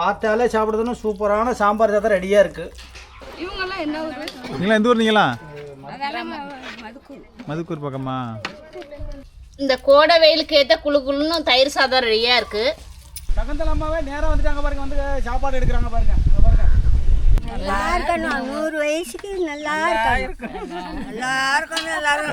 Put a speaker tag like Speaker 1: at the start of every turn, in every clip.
Speaker 1: பார்த்தாலே சாப்பிடுறதுன்னு சூப்பரான சாம்பார் சாதம் ரெடியாக இருக்குது
Speaker 2: இவங்கெல்லாம் என்ன
Speaker 3: நீங்களா எந்த ஊர் நீங்களா?
Speaker 2: மதுக்கூர்.
Speaker 3: பக்கமா?
Speaker 4: இந்த கோடை வெயிலுக்கு ஏற்ற குளு குளுன்னு தயிர் சாதம் ரெடியாக இருக்குது
Speaker 1: சகந்தல் அம்மாவே நேராக வந்துட்டாங்க பாருங்க வந்து சாப்பாடு எடுக்கிறாங்க பாருங்க.
Speaker 5: நல்லா இருக்கணும். நூறு வயசுக்கு நல்லா இருக்கணும். நல்லா இருக்கணும். எல்லாரும்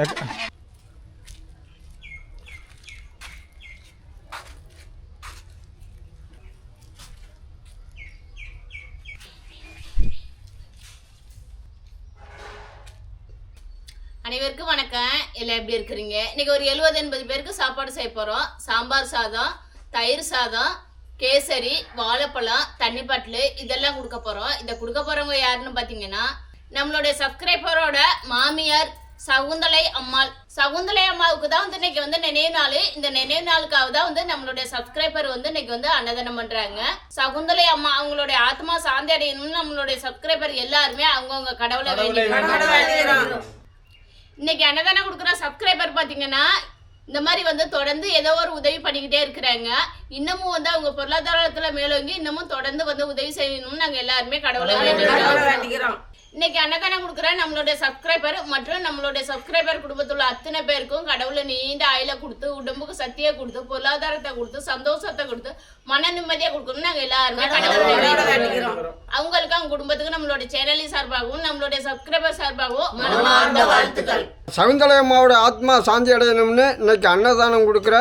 Speaker 4: அனைவருக்கும் வணக்கம். எல்லாம் எப்படி இருக்கிறீங்க? இன்னைக்கு ஒரு எழுபது எண்பது பேருக்கு சாப்பாடு செய்ய போகிறோம் சாம்பார் சாதம் தயிர் சாதம் கேசரி வாழைப்பழம் தண்ணி பாட்டில் இதெல்லாம் கொடுக்க போகிறோம் இதை கொடுக்க போகிறவங்க யாருன்னு பார்த்தீங்கன்னா நம்மளுடைய சப்ஸ்கிரைபரோட மாமியார் சகுந்தலை அம்மாள். சகுந்தலை அம்மாவுக்கு தான் வந்து இன்னைக்கு வந்து நினைவு நாள். இந்த நினைவு நாளுக்காக தான் வந்து நம்மளுடைய சப்ஸ்கிரைபர் வந்து இன்னைக்கு வந்து அன்னதானம் பண்றாங்க. சகுந்தலை அம்மா அவங்களுடைய ஆத்மா சாந்தி அடையணும்னு நம்மளுடைய சப்ஸ்கிரைபர் எல்லாருமே அவங்கவுங்க கடவுளை வேண்டி இன்னைக்கு அன்னதானம் கொடுக்குற சப்ஸ்கிரைபர் பார்த்தீங்கன்னா இந்த மாதிரி வந்து தொடர்ந்து ஏதோ ஒரு உதவி பண்ணிக்கிட்டே இருக்கிறாங்க. இன்னமும் வந்து அவங்க பொருளாதாரத்துல மேலோங்கி இன்னமும் தொடர்ந்து வந்து உதவி செய்யணும்னு நாங்க எல்லாருமே கடவுளை வேண்டிக்கிறோம். இன்னைக்கு அன்னதானம் கொடுக்குற நம்மளுடைய சப்ஸ்கிரைபர் மற்றும் நம்மளுடைய சப்ஸ்கிரைபர் குடும்பத்தில் அத்தனை பேருக்கும் கடவுளை நீண்ட ஆயில கொடுத்து உடம்புக்கு சக்தியை கொடுத்து பொருளாதாரத்தை கொடுத்து சந்தோஷத்தை கொடுத்து மன நிம்மதியை கொடுக்கணும்னு நாங்க எல்லாருமே அவங்களுக்கு அவங்க குடும்பத்துக்கு நம்மளுடைய சேனலின் சார்பாகவும் நம்மளுடைய சப்ஸ்கிரைபர் சார்பாகவும் மனமார்ந்த வாழ்த்துக்கள்.
Speaker 6: சகுந்தலை அம்மாவோட ஆத்மா சாந்தி அடையணும்னு இன்னைக்கு அன்னதானம் கொடுக்குற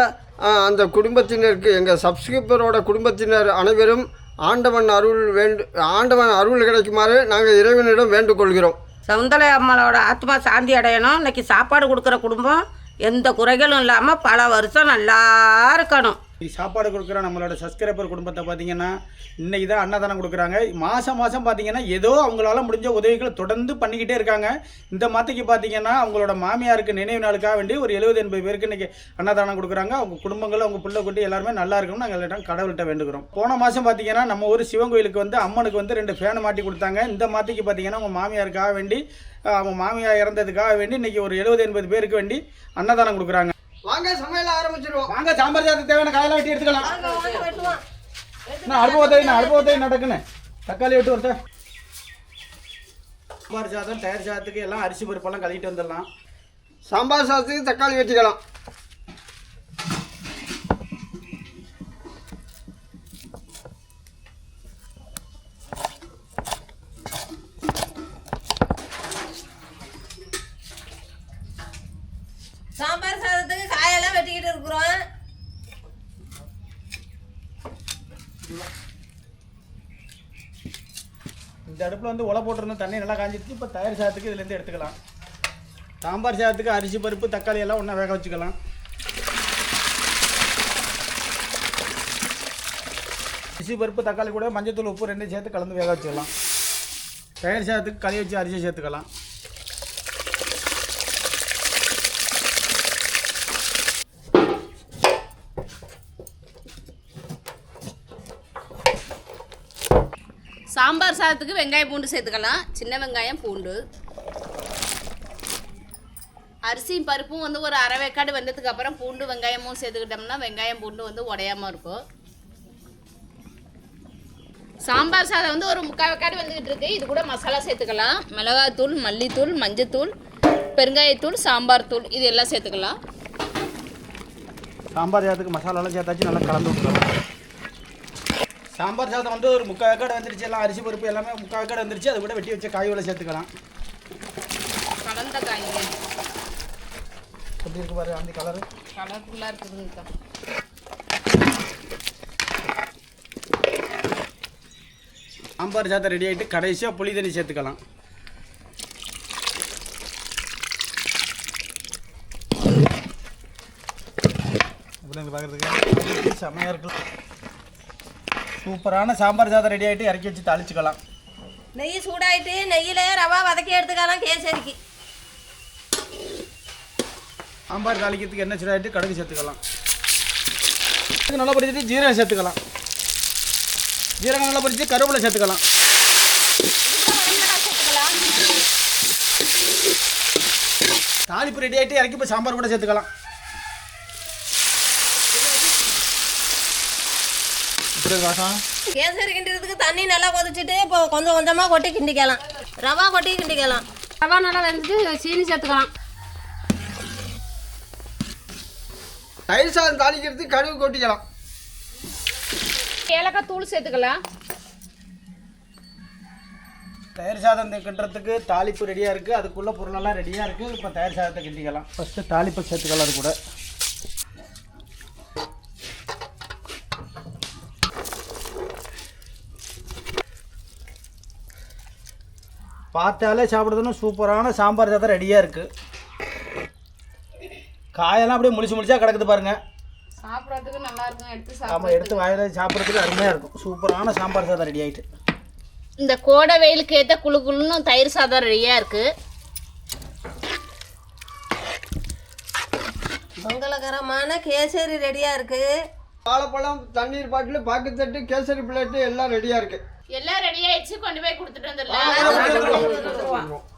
Speaker 6: அந்த குடும்பத்தினருக்கு எங்கள் சப்ஸ்கிரைபரோட குடும்பத்தினர் அனைவரும் ஆண்டவன் அருள் வேண்டு ஆண்டவன் அருள் கிடைக்குமாறு நாங்கள் இறைவனிடம் வேண்டுகொள்கிறோம்.
Speaker 7: சவுந்தலை அம்மாவோட ஆத்மா சாந்தி அடையணும். இன்னைக்கு சாப்பாடு கொடுக்குற குடும்பம் எந்த குறைகளும் இல்லாமல் பல வருஷம் நல்லா இருக்கணும்.
Speaker 1: சாப்பாடு கொடுக்குற நம்மளோட சப்ஸ்கிரைபர் குடும்பத்தை பார்த்தீங்கன்னா இன்னைக்கு தான் அன்னதானம் கொடுக்குறாங்க. மாதம் மாதம் பார்த்தீங்கன்னா ஏதோ அவங்களால முடிஞ்ச உதவிகளை தொடர்ந்து பண்ணிக்கிட்டே இருக்காங்க. இந்த மாதத்துக்கு பார்த்தீங்கன்னா அவங்களோட மாமியாருக்கு நினைவு நாளுக்காக வேண்டி ஒரு எழுபது எண்பது பேருக்கு இன்றைக்கி அன்னதானம் கொடுக்குறாங்க. அவங்க குடும்பங்கள் அவங்க பிள்ளை குட்டி எல்லாருமே நல்லா இருக்கணும் நாங்கள் எல்லாம் கடவுள்கிட்ட வேண்டுகிறோம். போன மாதம் பார்த்தீங்கன்னா நம்ம ஊர் சிவன் கோயிலுக்கு வந்து அம்மனுக்கு வந்து ரெண்டு ஃபேனை மாட்டி கொடுத்தாங்க. இந்த மாதத்துக்கு பார்த்தீங்கன்னா அவங்க மாமியாருக்காக வேண்டி அவங்க மாமியார் இறந்ததுக்காக வேண்டி இன்றைக்கி ஒரு எழுபது எண்பது பேருக்கு வேண்டி அன்னதானம் கொடுக்குறாங்க.
Speaker 6: வாங்க சமையல் ஆரம்பிச்சிருவோம்.
Speaker 1: வாங்க சாம்பார் சாதத்துக்கு தேவையான காயெல்லாம் வெட்டி எடுத்துக்கலாம். நான் அனுபவத்தை நான் அனுபவத்தை நடக்குன்னு தக்காளி வெட்டு ஒருத்தர் சாம்பார் சாதம் தயார் சாதத்துக்கு எல்லாம் அரிசி பருப்பெல்லாம் கழுவிட்டு வந்துடலாம்.
Speaker 6: சாம்பார் சாதத்துக்கு தக்காளி வச்சுக்கலாம்
Speaker 7: சாம்பார் சாதத்துக்கு காயெல்லாம் வெட்டிக்கிட்டு இருக்கிறோம்
Speaker 1: இந்த அடுப்பில் வந்து உலை போட்டிருந்த தண்ணி நல்லா காஞ்சிடுச்சு இப்போ தயார் சாதத்துக்கு இதுலேருந்து எடுத்துக்கலாம். சாம்பார் சாதத்துக்கு அரிசி பருப்பு தக்காளி எல்லாம் ஒன்றா வேக வச்சுக்கலாம். அரிசி பருப்பு தக்காளி கூட மஞ்சத்தூள் உப்பு ரெண்டையும் சேர்த்து கலந்து வேக வச்சுக்கலாம். தயார் சாதத்துக்கு களி வச்சு அரிசி சேர்த்துக்கலாம்.
Speaker 4: சாம்பார் சாதத்துக்கு வெங்காயம் பூண்டு சேர்த்துக்கலாம். சின்ன வெங்காயம் பூண்டு. அரிசியும் பருப்பும் வந்து ஒரு அரை வேக்காடு வெந்ததுக்கு அப்புறம் பூண்டு வெங்காயமும் சேர்த்துக்கிட்டோம்னா வெங்காயம் பூண்டு வந்து உடையாம இருக்கும். சாம்பார் சாதம் வந்து ஒரு முக்கால் வேக்காடு வந்துக்கிட்டு இருக்கு. இது கூட மசாலா சேர்த்துக்கலாம். மிளகாத்தூள் மல்லித்தூள் மஞ்சத்தூள் பெருங்காயத்தூள் சாம்பார் தூள் இது எல்லாம் சேர்த்துக்கலாம்.
Speaker 1: சாம்பார் சாதத்துக்கு மசாலாலாம் சேர்த்தாச்சு நல்லா கலந்து விட்டுறலாம் சாம்பார் சாதம் வந்து ஒரு முக்கால் வேக்காடு வந்துருச்சு. எல்லாம் அரிசி பருப்பு எல்லாமே முக்கால் வேக்காடு வந்துருச்சு. அது கூட வெட்டி வச்ச காய்களை சேர்த்துக்கலாம்.
Speaker 4: கலந்த காய்ங்க
Speaker 1: எப்படி இருக்கு பாரு அந்த கலரு
Speaker 4: கலர்ஃபுல்லாக இருக்குதுங்கக்கா
Speaker 1: சாம்பார் சாதம் ரெடி ஆகிட்டு கடைசியாக புளி தண்ணி சேர்த்துக்கலாம்.
Speaker 3: பார்க்குறதுக்கு
Speaker 1: செம்மையாக இருக்கு. சூப்பரான சாம்பார் சாதம் ரெடி ஆகிட்டு இறக்கி வச்சு தாளிச்சுக்கலாம்.
Speaker 7: நெய் சூடாயிட்டு நெய்யில ரவா வதக்கி எடுத்துக்கலாம் கேசரிக்கு.
Speaker 1: சாம்பார் தாளிக்கிறதுக்கு எண்ணெய் சூடாகிட்டு கடுகு சேர்த்துக்கலாம். நல்லா பிடிச்சிட்டு ஜீரகம் சேர்த்துக்கலாம். ஜீரகம் நல்லா பிடிச்சி கருவேப்பிலை சேர்த்துக்கலாம். தாளிப்பு ரெடி ஆகிட்டு இறக்கி போய் சாம்பார் கூட சேர்த்துக்கலாம்.
Speaker 3: வாசம்
Speaker 8: கேசரி கிண்டுறதுக்கு தண்ணி நல்லா கொதிச்சுட்டு இப்போ கொஞ்சம் கொஞ்சமாக கொட்டி கிண்டிக்கலாம். ரவா கொட்டி கிண்டிக்கலாம்.
Speaker 2: ரவா நல்லா வெந்துட்டு சீனி சேர்த்துக்கலாம்.
Speaker 6: தயிர் சாதம் தாளிக்கிறதுக்கு கடுகு கொட்டிக்கலாம்.
Speaker 4: ஏலக்காய் தூள் சேர்த்துக்கலாம்.
Speaker 1: தயிர் சாதம் கிண்டுறதுக்கு தாளிப்பு ரெடியாக இருக்குது அதுக்குள்ள பொருளெல்லாம் ரெடியாக இருக்குது இப்போ தயிர் சாதத்தை கிண்டிக்கலாம். ஃபஸ்ட்டு தாளிப்பு சேர்த்துக்கலாம் அது கூட. பார்த்தாலே சாப்பிடுறதுன்னு சூப்பரான சாம்பார் சாதம் ரெடியாக இருக்குது காயெல்லாம் அப்படியே முழிச்சு முழிச்சா கிடக்குது பாருங்க.
Speaker 2: சாப்பிட்றதுக்கு நல்லா இருக்கும் எடுத்து
Speaker 1: ஆமாம் எடுத்து வாயில சாப்பிட்றதுக்கு அருமையாக இருக்கும். சூப்பரான சாம்பார் சாதம் ரெடி ஆகிட்டு
Speaker 4: இந்த கோடை வெயிலுக்கு ஏற்ற குளு குளுன்னு தயிர் சாதம் ரெடியாக இருக்குது
Speaker 8: மங்களகரமான கேசரி ரெடியாக இருக்குது
Speaker 6: வாழைப்பழம் தண்ணீர் பாட்டில் பாக்குத்தட்டு கேசரி பிளேட்டு எல்லாம் ரெடியாக இருக்குது
Speaker 4: எல்லாம் ரெடி ஆயிடுச்சு கொண்டு போய் கொடுத்துட்டு வந்துடலாம்.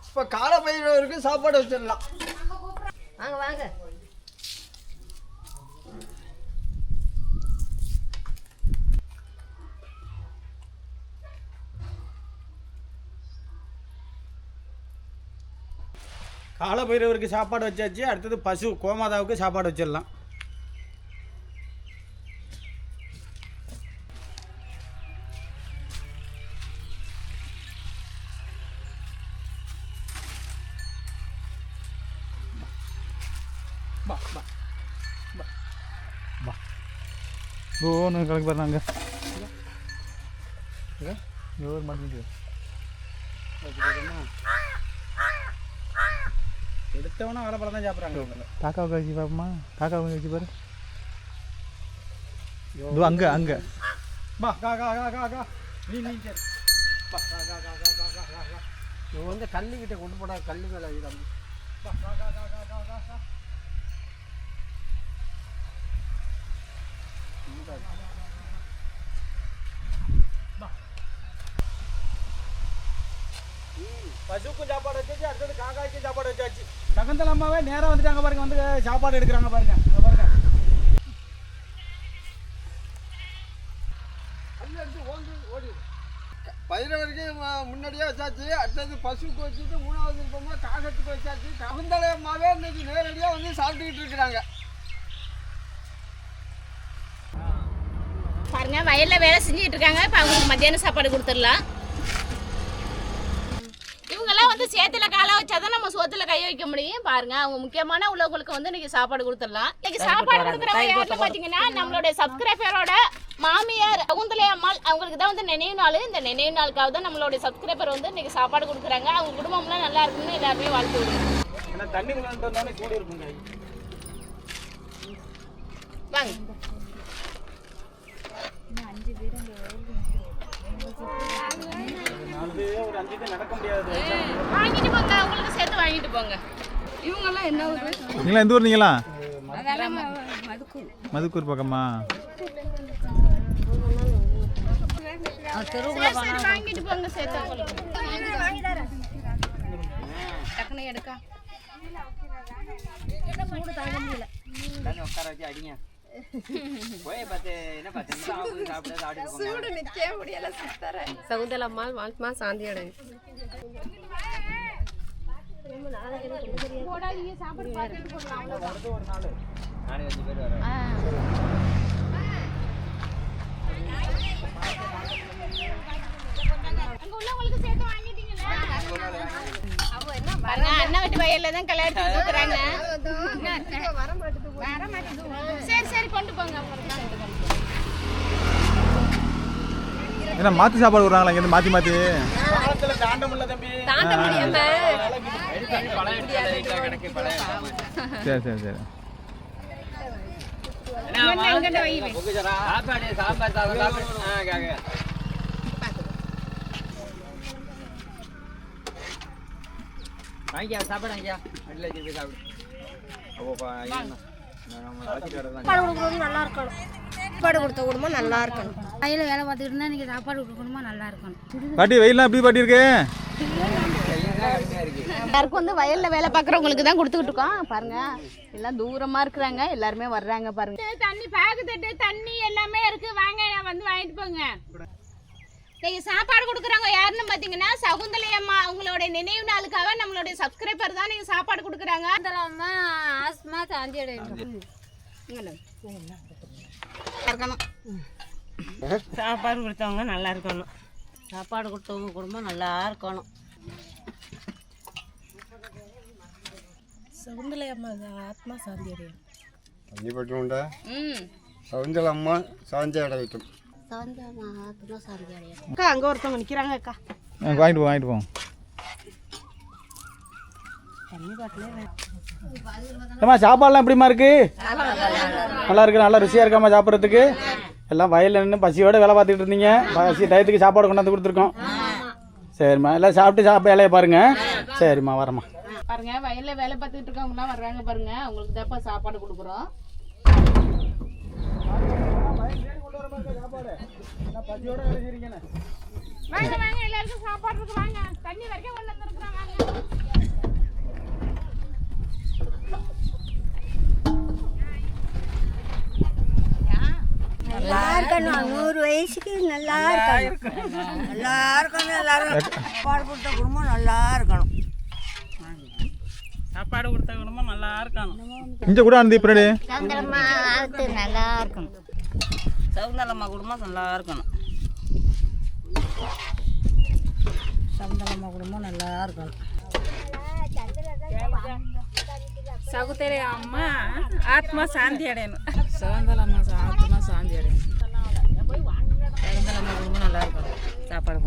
Speaker 6: இப்போ காலை பயிரவருக்கு சாப்பாடு வச்சிடலாம்.
Speaker 8: வாங்க வாங்க.
Speaker 1: காலை பைரவருக்கு சாப்பாடு வச்சாச்சு அடுத்தது பசு கோமாதாவுக்கு சாப்பாடு வச்சிடலாம்.
Speaker 3: கிடக்கு பாரு நாங்கள் ஒரு காக்கா வச்சு பார்ப்போமா காக்கா வச்சு பாரு இது அங்கே அங்கே
Speaker 1: கா கா கா கா கா நீ நீ சரி
Speaker 6: கொண்டு போடா கல்லு மேலே
Speaker 1: பசுக்கும் சாப்பாடு வச்சாச்சு அடுத்தது காக்காய்க்கும் சாப்பாடு வச்சாச்சு. சகந்தல் அம்மாவே நேராக வந்துட்டாங்க பாருங்க வந்து சாப்பாடு எடுக்கிறாங்க பாருங்க. அங்க பாருங்க.
Speaker 6: ஓடி. பயிரவருக்கு முன்னாடியே வச்சாச்சு அடுத்தது பசுக்கு வச்சுட்டு மூணாவது விருப்பமா காகத்துக்கு வச்சாச்சு. ககுந்தலை அம்மாவே இன்னைக்கு நேரடியாக வந்து சாப்பிட்டுக்கிட்டு இருக்கிறாங்க.
Speaker 4: பாருங்க வயல்ல வேலை செஞ்சுட்டு இருக்காங்க. இப்போ அவங்களுக்கு மத்தியானம் சாப்பாடு கொடுத்துடலாம். வந்து சேத்துல காலை வச்சாதான் நம்ம சோத்துல கை வைக்க முடியும். பாருங்க அவங்க முக்கியமான உழவுகளுக்கு வந்து இன்னைக்கு சாப்பாடு கொடுத்துடலாம். இன்னைக்கு சாப்பாடு கொடுக்குறவங்க யாருன்னு பாத்தீங்கன்னா நம்மளுடைய சப்ஸ்கிரைபரோட மாமியார் அகுந்தலை அம்மாள் அவங்களுக்கு தான் வந்து நினைவு நாள். இந்த நினைவு நாளுக்காக தான் நம்மளுடைய சப்ஸ்கிரைபர் வந்து இன்னைக்கு சாப்பாடு கொடுக்குறாங்க. அவங்க குடும்பம்லாம் நல்லா இருக்குன்னு எல்லாருமே வாழ்த்து வாங்க.
Speaker 1: அஞ்சு பேர்
Speaker 4: வாங்கிட்டு போங்க. உங்களுக்கு சேர்த்து வாங்கிட்டு போங்க.
Speaker 2: இவங்கெல்லாம் என்ன ஊரு
Speaker 3: நீங்களா எந்த ஊர் நீங்களா மதுக்கூர். பக்கமா?
Speaker 4: வாங்கிட்டு போங்க சேர்த்து உங்களுக்கு டக்குனு எடுக்கா.
Speaker 9: உட்கார வச்சு அடிங்க.
Speaker 8: சௌதலம்மாள் வாழ்மா
Speaker 9: சாந்தியுடன்
Speaker 4: அங்க உள்ளவங்களுக்கு சேர்த்து வாங்கி அண்ணா வயல்ல தான் கல்யாணத்துக்கு கொடுக்குறாங்க
Speaker 3: என்ன மாத்தி சாப்பாடு விடுறாங்களா? இங்க மாத்தி
Speaker 1: மாத்தி. தாண்ட
Speaker 3: சரி சரி சரி.
Speaker 9: சாப்பாடு சாம்பார் சாப்பிடு. ஆ கேக்க வாங்கியா சாப்பாடு. வாங்கியா வீட்டில் வச்சு போய் சாப்பிடு அப்போ
Speaker 5: கொடுக்கணும் நல்லா இருக்கணும். சாப்பாடு கொடுத்த குடும்பம் நல்லா இருக்கணும்.
Speaker 2: வயலில் வேலை பார்த்துக்கிட்டு இருந்தால் சாப்பாடு கொடுக்கணுமா நல்லா இருக்கணும்.
Speaker 3: பாட்டி வெயிலாம் எப்படி பாட்டி இருக்கு?
Speaker 4: எல்லாருக்கும் வந்து வயல்ல வேலை பார்க்குறவங்களுக்கு தான் கொடுத்துக்கிட்டு இருக்கோம். பாருங்க எல்லாம் தூரமா இருக்கிறாங்க. எல்லாருமே வர்றாங்க பாருங்க. தண்ணி பேக்கு தட்டு தண்ணி எல்லாமே இருக்கு. வாங்க வந்து வாங்கிட்டு போங்க. இன்னைக்கு சாப்பாடு கொடுக்குறவங்க யாருன்னு பார்த்தீங்கன்னா சகுந்தலை அம்மா அவங்களோட நினைவு நாளுக்காக நம்மளுடைய சப்ஸ்கிரைபர் தான் நீங்கள் சாப்பாடு கொடுக்குறாங்க.
Speaker 2: அம்மா ஆஸ்மா சாந்தி அடையணும்.
Speaker 7: சாப்பாடு கொடுத்தவங்க நல்லா இருக்கணும். சாப்பாடு கொடுத்தவங்க குடும்பம் நல்லா இருக்கணும்.
Speaker 6: பள்ளிப்பட்டு
Speaker 4: ம்.
Speaker 6: சவுந்தரம்மா சாந்தி அடையட்டும்.
Speaker 7: அக்கா அங்கே ஒருத்தவங்க நிற்கிறாங்க அக்கா.
Speaker 3: ஆ, வாங்கிட்டு போ வாங்கிட்டு போ.
Speaker 1: ஏம்மா சாப்பாடுலாம் எப்படிம்மா இருக்கு? நல்லா இருக்கு நல்லா ருசியாக இருக்காம்மா சாப்பிட்றதுக்கு. எல்லாம் வயலில் நின்று பசியோட வேலை பார்த்துட்டு இருந்தீங்க. பசி டயத்துக்கு சாப்பாடு கொண்டாந்து கொடுத்துருக்கோம். சரிம்மா எல்லாம் சாப்பிட்டு சாப்பிட்டு வேலையை பாருங்க. சரிம்மா வரேம்மா.
Speaker 4: பாருங்க வயல்ல வேலை பார்த்துட்டு இருக்கவங்கலாம் வர்றாங்க பாருங்க. அவங்களுக்கு தான்ப்பா சாப்பாடு கொடுக்குறோம். வாங்க வாங்க எல்லாருக்கும் சாப்பாடு இருக்கு. வாங்க தண்ணி வரைக்கும் கொண்டு வந்துருக்குறோம் வாங்க.
Speaker 5: நல்லா இருக்கணும். நூறு வயசுக்கு நல்லா இருக்கணும். நல்லா இருக்கணும் எல்லாரும். சாப்பாடு கொடுத்த குடும்பம் நல்லா இருக்கணும்.
Speaker 7: சாப்பாடு கொடுத்த குடும்பம் நல்லா இருக்கணும்.
Speaker 3: இங்கே கூட அந்த பின்னாடி
Speaker 2: நல்லா இருக்கணும்.
Speaker 7: சவுந்தரம்மா குடும்பம் நல்லா இருக்கணும். சவுந்தரம்மா குடும்பம் நல்லா இருக்கணும்.
Speaker 8: சகுந்தலை அம்மா ஆத்மா சாந்தி அடையணும்.
Speaker 7: சவுந்தரம்மா ஆத்மா சாந்தி அடையணும். சவுந்தரம்மா குடும்பம் நல்லா இருக்கணும். சாப்பாடு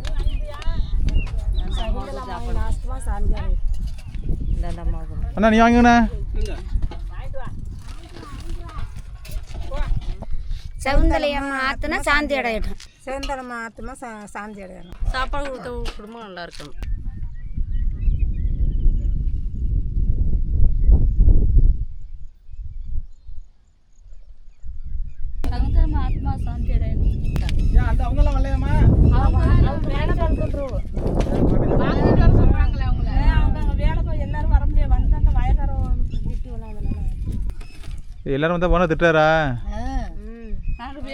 Speaker 8: ஆத்மா சாந்தி அடையணும்.
Speaker 3: அண்ணா நீ வாங்குண்ணா
Speaker 2: சகுந்தலை அம்மா ஆத்துனா சாந்தி அடையட்டும்.
Speaker 8: சுதந்திரமா ஆத்மா சாந்தி அடையணும்.
Speaker 7: சாப்பாடு கொடுத்த குடும்பம் நல்லா இருக்கணும்.
Speaker 2: ஆத்மா சாந்தி அடையணும்
Speaker 1: அவங்களாம் வரலையாம்மா?
Speaker 4: வாங்கிட்டு வர சொல்றாங்களே அவங்கள.
Speaker 8: அவங்க வேலை போய் எல்லாரும் வர முடியாது. வந்து அந்த வயக்காரம் வீட்டு
Speaker 3: எல்லாரும் வந்தால் போனால் திட்டுறாரா?
Speaker 8: நாங்கள்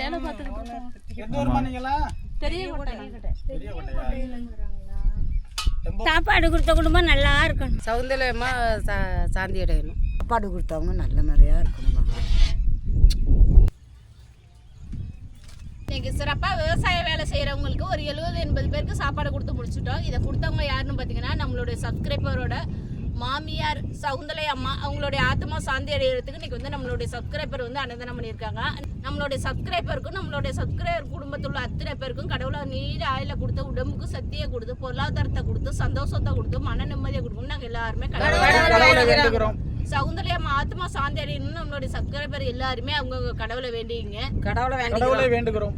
Speaker 8: வேலை பார்த்துக்கிட்டு
Speaker 1: எந்த ஊர்மா
Speaker 8: பெரிய
Speaker 2: சாப்பாடு கொடுத்த குடும்பம் நல்லா இருக்கணும்.
Speaker 7: சவுந்தரம்மா சாந்தி அடையணும்.
Speaker 5: சாப்பாடு கொடுத்தவங்க நல்ல மாதிரியா இருக்கணும்
Speaker 4: இன்னைக்கு சிறப்பா விவசாய வேலை செய்யறவங்களுக்கு ஒரு எழுபது எண்பது பேருக்கு சாப்பாடு கொடுத்து முடிச்சிட்டோம். இதை கொடுத்தவங்க யாருன்னு பார்த்தீங்கன்னா நம்மளுடைய சப்ஸ்கிரைபரோட மாமியார் சவுந்தலை அம்மா அவங்களுடைய ஆத்மா சாந்தி அடையிறதுக்கு இன்னைக்கு வந்து நம்மளுடைய சப்ஸ்கிரைபர் வந்து அன்னதானம் பண்ணியிருக்காங்க. நம்மளுடைய சப்ஸ்கிரைபருக்கும் நம்மளுடைய சப்ஸ்கிரைபர் குடும்பத்தில் உள்ள அத்தனை பேருக்கும் கடவுளை நீர் ஆயில கொடுத்து உடம்புக்கு சக்தியை கொடுத்து பொருளாதாரத்தை கொடுத்து சந்தோஷத்தை கொடுத்து மன நிம்மதியை கொடுக்கணும் நாங்கள் எல்லாருமே
Speaker 1: கடவுளை
Speaker 4: சவுந்தலை அம்மா ஆத்மா சாந்தி அடையணும்னு நம்மளுடைய சப்ஸ்கிரைபர் எல்லாருமே அவங்க கடவுளை வேண்டிங்க
Speaker 7: கடவுளை வேண்டி
Speaker 1: கடவுளை வேண்டுகிறோம்.